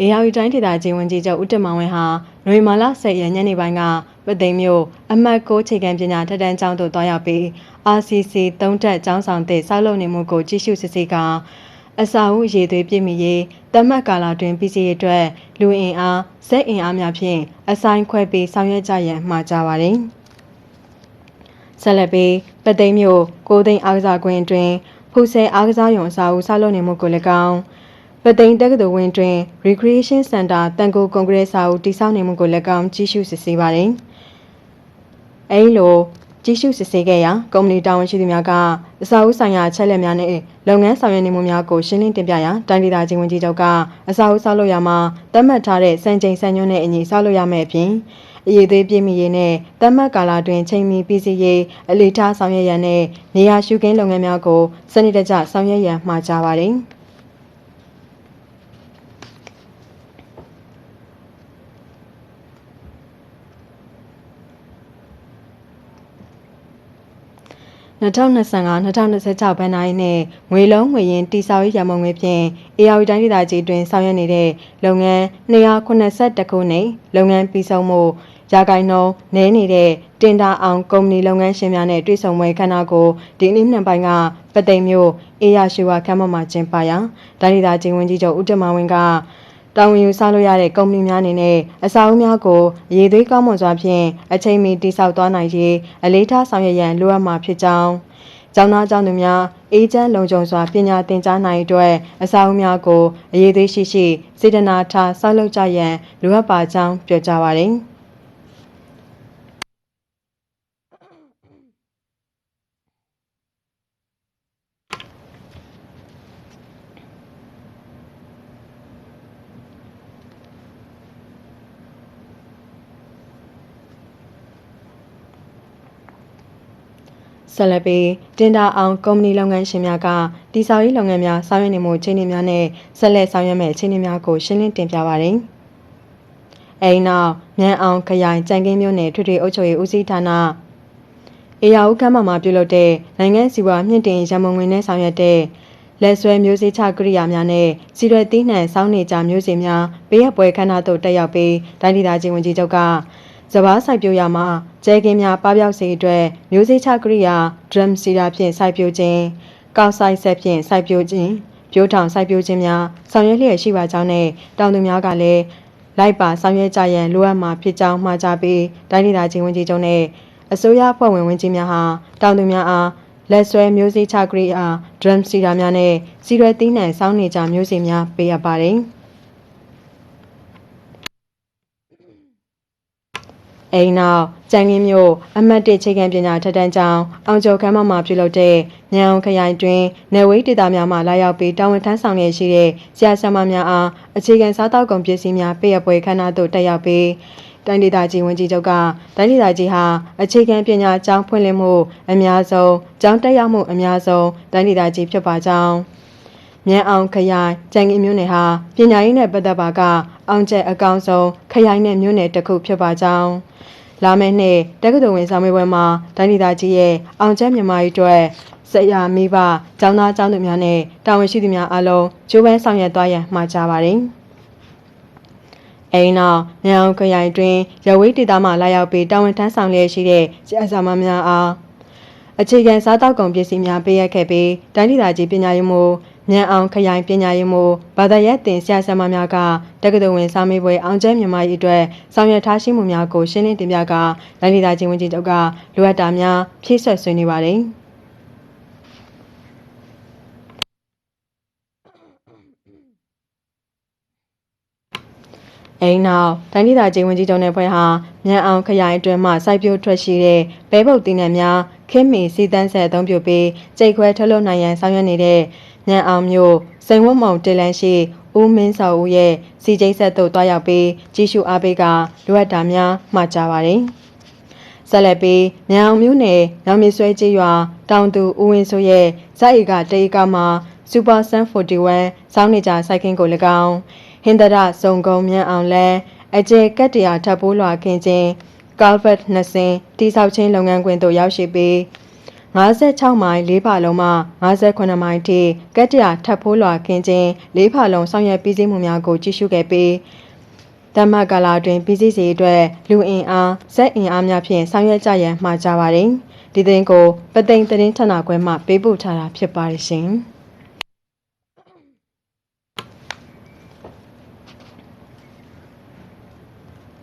အေယာဝီတိုင်းဒေသကြီးဝန်ကြီးချုပ်ဦးတင်မောင်ဝင်းဟာနွေမာလာ10ရက်ညနေပိုင်းကပသိမ်မြို့အမှတ်6ခြေကံပညာထက်တန်းကျောင်းသို့တွားရောက်ပြီး RCC 3တက်ကျောင်းဆောင်သည့်စောက်လုပ်နေမှုကိုကြည့်ရှုစစ်ဆေးကာအစာအုပ်ရည်သွေးပြည့်မီရေးတတ်မှတ်ကာလတွင်ပြည်စီအတွက်လူအင်အားဇက်အင်အားများဖြင့်အဆိုင်ခွဲပြီးဆောင်ရွက်ကြရန်မှာကြားပါသည်ဆက်လက်ပြီးပသိမ်မြို့ကိုသိန်းအားကစားကွင်းတွင်ဖူဆယ်အားကစားရုံအစာအုပ်ဆောက်လုပ်နေမှုကိုလည်းကောင်း ပသိမ်တက္ကသိုလ်ဝင်းတွင် Recreation Center တန်ကိုကွန်ကရစ်စာအုပ်တည်ဆောက်နေမှုကိုလည်းကောင်းကြီးစုစစ်ဆေးပါသည်အဲဒီလိုကြီးစုစစ်ဆေးခဲ့ရာကုမ္ပဏီတာဝန်ရှိသူများကအစာအုပ်ဆိုင်ရာအချက်လက်များနဲ့လုပ်ငန်းဆောင်ရွက်နေမှုများကိုရှင်းလင်းတင်ပြရာတိုင်းဒေသကြီးဝန်ကြီးချုပ်ကအစာအုပ်ဆောက်လုပ်ရမှာတတ်မှတ်ထားတဲ့စံချိန်စံညွှန်းနဲ့အညီဆောက်လုပ်ရမယ့်အပြင်အရေးသေးပြည့်မီရေးနဲ့တတ်မှတ်ကာလတွင်ချိန်မီပြီးစီးရေးအလေးထားဆောင်ရွက်ရန်နဲ့နေရာရှုခင်းလုပ်ငန်းများကိုစနစ်တကျဆောင်ရွက်ရန်မှာကြားပါတယ်။ 2025-2026ဘဏ္ဍာရေးနဲ့ငွေလုံးငွေရင်းတိစောက်ရေးရမုံငွေဖြင့် AR တိုင်းဒေသကြီးတွင်ဆောင်ရွက်နေတဲ့လုပ်ငန်း282ခုနဲ့လုပ်ငန်းပြီးဆုံးမှုရာဂိုင်နှုန်းနည်းနေတဲ့တင်တာအောင်ကုမ္ပဏီလုပ်ငန်းရှင်များနဲ့တွေ့ဆုံပွဲခန်းနာကိုဒီနေ့နေ့ပိုင်းကပသိမ်မြို့အေရရှိဝခမ်းမမှာကျင်းပရာတိုင်းဒေသကြီးဝန်ကြီးချုပ်ဦးတမဝင်းက တာဝန်ယူဆလို့ရတဲ့ကုမ္ပဏီများအနေနဲ့အစာအုပ်များကိုရည်သွေးကောင်းမွန်စွာဖြင့်အချိန်မီတိစောက်သွားနိုင်ရေးအလေးထားဆောင်ရွက်ရန်လိုအပ်မှာဖြစ်ကြောင်းကျောင်းသားကျောင်းသူများအေးချမ်းလုံခြုံစွာပညာသင်ကြားနိုင်အတွက်အစာအုပ်များကိုအရေးသေးရှိရှိစေတနာထားဆောက်လုပ်ကြရန်လိုအပ်ပါကြောင်းပြောကြားပါရယ်။ ဆက်လက်ပြီးတင်တာအောင်ကုမ္ပဏီလုပ်ငန်းရှင်များကတိစောက်ရေးလုပ်ငန်းများဆောင်ရွက်နေမှုအခြေအနေများနဲ့ဆက်လက်ဆောင်ရွက်မယ့်အခြေအနေများကိုရှင်းလင်းတင်ပြပါရယ်။အဲဒီနောက်မြန်အောင်ခရိုင်ကြံကင်းမြို့နယ်ထွေထွေအုပ်ချုပ်ရေးဦးစီးဌာနအေယာဦးကမ်းမမှာပြုလုပ်တဲ့နိုင်ငံစီဝါမြင့်တင်ရမုံငွေနဲ့ဆောင်ရွက်တဲ့လက်ဆွဲမျိုးစေ့ချကရိယာများနဲ့စီရွယ်သီးနှံစောင်းနေကြမျိုးစေ့များဘေးရပွဲခန္ဓာသို့တက်ရောက်ပြီးတိုင်းဒေသကြီးဝန်ကြီးချုပ်က စဘာစိုက်ပျိုးရမှာကျဲကင်းများပပျောက်စေအတွက်မျိုးစေ့ချကရိယာ drum စီတာဖြင့်စိုက်ပျိုးခြင်းကောက်ဆိုင်ဆက်ဖြင့်စိုက်ပျိုးခြင်းပြိုးထောင်စိုက်ပျိုးခြင်းများဆောင်ရွက်လျက်ရှိပါကြောင်းနဲ့တောင်သူများကလည်းလိုက်ပါဆောင်ရွက်ကြရန်လိုအပ်မှာဖြစ်ကြောင်းမှာကြားပြီးတိုင်းဒေသကြီးဝန်ကြီးချုပ်နဲ့အစိုးရအဖွဲ့ဝင်ဝန်ကြီးများဟာတောင်သူများအားလက်ဆွဲမျိုးစေ့ချကရိယာ drum စီတာများနဲ့စီရွယ်သီးနှံစောင်းနေကြမျိုးစေ့များပေးအပ်ပါတယ်။ အိမ်နောက်ကြံငင်းမြို့အမတ်တစ်ချိန်ခံပညာထက်တန်းကျောင်းအောင်ကျော်ခမ်းမမှာပြုလုပ်တဲ့ညောင်ခရိုင်တွင်နယ်ဝေးဒေသများမှလာရောက်ပြီးတာဝန်ထမ်းဆောင်ရရှိတဲ့ဆရာဆရာမများအားအခြေခံစားတောက်ကုန်ပစ္စည်းများပေးအပ်ပွဲခမ်းနားသို့တက်ရောက်ပြီးတိုင်းဒေသကြီးဝန်ကြီးချုပ်ကတိုင်းဒေသကြီးဟာအခြေခံပညာကျောင်းဖွင့်လှစ်မှုအများဆုံးကျောင်းတက်ရောက်မှုအများဆုံးတိုင်းဒေသကြီးဖြစ်ပါကြောင်း မြန်အောင်ခရိုင်ကြံငင်းမြို့နယ်ဟာပညာရေးနဲ့ပတ်သက်ပါက အောင်ကျက်အကောင်ဆုံးခရိုင်နဲ့မြို့နယ်တစ်ခုဖြစ်ပါကြောင်းလာမယ့်နှစ်တက္ကသိုလ်ဝင်ဆောင်မေးပွဲမှာတိုင်းဒေသကြီးရဲ့အောင်ကျက်မြန်မာရေးအတွက်ဆရာမိဘကျောင်းသားကျောင်းသူများနဲ့တာဝန်ရှိသူများအားလုံးကျိုးပန်းဆောင်ရွက်သွားရန်မှာကြားပါတယ်။အိမ်နောက်ညောင်ခရိုင်တွင်ရဝေးဒေသမှလာရောက်ပြီးတာဝန်ထမ်းဆောင်လျက်ရှိတဲ့ဆရာဆရာမများအား အခြေခံစားတောက်ကုန်ပစ္စည်းများပေးအပ်ခဲ့ပြီးတိုင်းဒေသကြီးပညာရေးမှူးမြန်အောင်ခရိုင်ပညာရေးမှူးဘာသာရပ်တင်ဆရာဆရာမများကတက္ကသိုလ်ဝင်စာမေးပွဲအောင်ကျဲမြန်မာရေးအတွက်ဆောင်ရွက်ထားရှိမှုများကိုရှင်းလင်းတင်ပြကတိုင်းဒေသကြီးဝန်ကြီးချုပ်ကလိုအပ်တာများဖြည့်ဆွတ်ဆွေးနွေးပါတယ်။အိမ်နောက်တိုင်းဒေသကြီးဝန်ကြီးချုပ်နဲ့ဖွဲ့ဟာမြန်အောင်ခရိုင်အတွင်းမှစိုက်ပျိုးထွက်ရှိတဲ့ဘဲပုတ်တင်နံများ ခင်းမီစီတန်းဆက်အသုံးပြုပြီးကြိတ်ခွဲထုတ်လုပ်နိုင်ရန်ဆောင်ရွက်နေတဲ့မြန်အောင်မြို့စိန်ဝတ်မုံတလန်ရှိဦးမင်းစောဦးရဲ့စီကျိတ်ဆက်သို့တွားရောက်ပြီးကြီးစုအားပေးကလိုအပ်တာများမှာကြားပါတယ်။ဆက်လက်ပြီးမြန်အောင်မြို့နယ်ညောင်မြေဆွဲကြီးရွာတောင်သူဦးဝင်းစိုးရဲ့ဇက်ဧကတေကမှာစူပါဆန်41စောင်းနေကြစိုက်ခင်းကို၎င်းဟင်္ဒရစုံကုံမြန်အောင်လန်းအကျဲကတ်တရာထပ်ပိုးလွှာခင်းခြင်း ကာလ်ဗတ်နှစ်စင်တိဆောက်ခြင်းလုပ်ငန်းခွင်သို့ရောက်ရှိပြီး56မိုင်၄ဖာလုံးမှ58မိုင်ထိကတ္တရာထပ်ဖိုးလွာခင်းခြင်း၄ဖာလုံးဆောင်ရွက်ပြီးစီးမှုများကိုကြီးစုခဲ့ပြီးတမတ်ကာလာတွင်ပြည်စည်းစီအတွက်လူအင်အားဇက်အင်အားများဖြင့်ဆောင်ရွက်ကြရန်မှာကြပါတယ်ဒီသတင်းကိုပသိမ်သတင်းဌာနခွဲမှပေးပို့ထားတာဖြစ်ပါတယ်ရှင်။